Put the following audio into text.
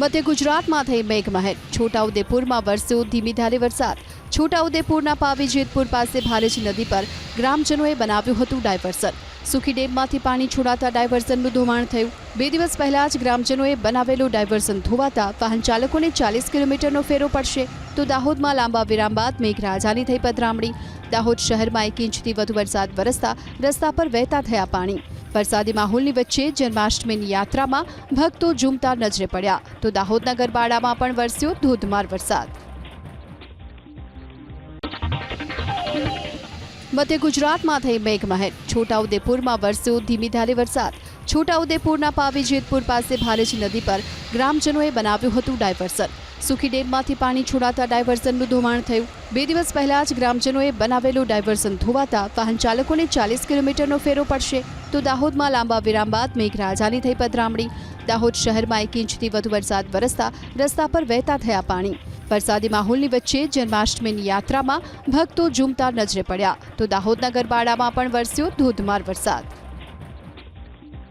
મધ્ય ગુજરાતમાં થઈ મેઘમહેર. છોટાઉદેપુરમાં વરસ્યો ધીમી ધારે વરસાદ. છોટાઉદેપુરના પાવી જેતપુર પાસે ભારેજ નદી પર ગ્રામજનોએ બનાવ્યું હતું ડાયવર્સન. સુખી ડેમમાંથી પાણી છોડાતા ડાયવર્સનનું ધોવાણ થયું. બે દિવસ પહેલા જ ગ્રામજનોએ બનાવેલું ડાયવર્સન ધોવાતા વાહન ચાલકોને ચાલીસ કિલોમીટરનો ફેરો પડશે. તો દાહોદમાં લાંબા વિરામ બાદ મેઘરાજાની થઈ પધરામણી. દાહોદ શહેરમાં એક ઇંચથી વધુ વરસાદ વરસતા રસ્તા પર વહેતા થયા પાણી. વરસાદી માહોલની વચ્ચે જન્માષ્ટમીની યાત્રામાં ભક્તો ઝૂમતા નજરે પડ્યા. તો દાહોદના ગરબાડામાં પણ વરસ્યો ધોધમાર વરસાદ. મધ્ય ગુજરાતમાં થઈ મેઘમહેર. છોટાઉદેપુરમાં વરસ્યો, ધીમી ધારે વરસાદ. છોટાઉદેપુરના પાવી જેતપુર પાસે ભારેજ નદી પર ગ્રામજનોએ બનાવ્યું હતું ડાયવર્સન. સુખી ડેમમાંથી પાણી છોડાતા ડાયવર્સનનું ધોવાણ થયું. બે દિવસ પહેલા જ ગ્રામજનોએ બનાવેલું ડાયવર્સન ધોવાતા વાહન ચાલકોને ચાલીસ કિલોમીટરનો ફેરો પડશે. તો દાહોદમાં લાંબા વિરામ બાદ મેઘરાજાની થઈ પધરામણી. દાહોદ શહેરમાં એક ઇંચથી વધુ વરસાદ વરસતા રસ્તા પર વહેતા થયા પાણી. વરસાદી માહોલની વચ્ચે જન્માષ્ટમીની યાત્રામાં ભક્તો ઝૂમતા નજરે પડ્યા. તો દાહોદના ગરબાડામાં પણ વરસ્યો ધોધમાર વરસાદ.